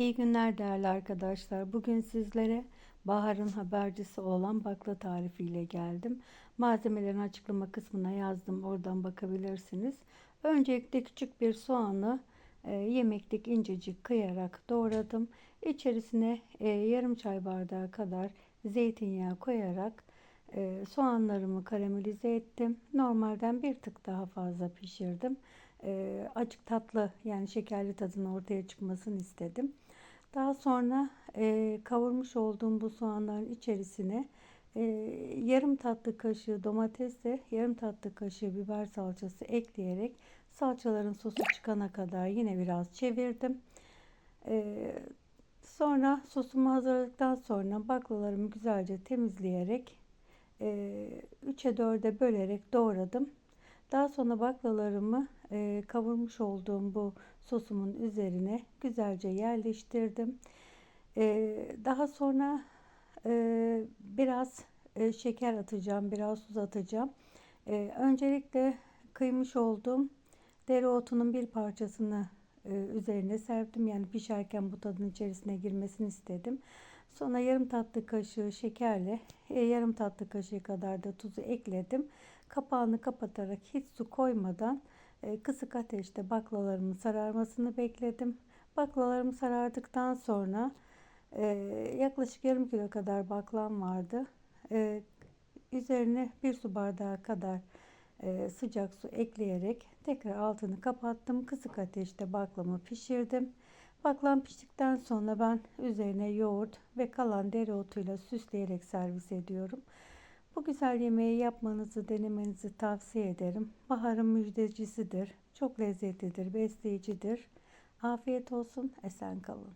İyi günler değerli arkadaşlar. Bugün sizlere baharın habercisi olan bakla tarifiyle geldim. Malzemelerin açıklama kısmına yazdım. Oradan bakabilirsiniz. Öncelikle küçük bir soğanı e, yemeklik incecik kıyarak doğradım. İçerisine e, yarım çay bardağı kadar zeytinyağı koyarak e, soğanlarımı karamelize ettim. Normalden bir tık daha fazla pişirdim. E, acık tatlı yani şekerli tadının ortaya çıkmasını istedim. Daha sonra e, kavurmuş olduğum bu soğanların içerisine e, yarım tatlı kaşığı domatesle yarım tatlı kaşığı biber salçası ekleyerek salçaların sosu çıkana kadar yine biraz çevirdim. E, sonra sosumu hazırladıktan sonra baklalarımı güzelce temizleyerek e, 3'e 4'e bölerek doğradım. Daha sonra baklalarımı e, kavurmuş olduğum bu sosumun üzerine güzelce yerleştirdim. E, daha sonra e, biraz e, şeker atacağım, biraz tuz atacağım. E, öncelikle kıymış olduğum dereotunun bir parçasını üzerine serptim. Yani pişerken bu tadın içerisine girmesini istedim. Sonra yarım tatlı kaşığı şekerle e, yarım tatlı kaşığı kadar da tuzu ekledim. Kapağını kapatarak hiç su koymadan e, kısık ateşte baklalarımın sararmasını bekledim. Baklalarım sarardıktan sonra e, yaklaşık yarım kilo kadar baklam vardı. E, üzerine bir su bardağı kadar e, sıcak su ekleyerek tekrar altını kapattım. Kısık ateşte baklamı pişirdim. Baklam piştikten sonra ben üzerine yoğurt ve kalan dereotuyla süsleyerek servis ediyorum. Bu güzel yemeği yapmanızı, denemenizi tavsiye ederim. Baharın müjdecisidir. Çok lezzetlidir, besleyicidir. Afiyet olsun, esen kalın.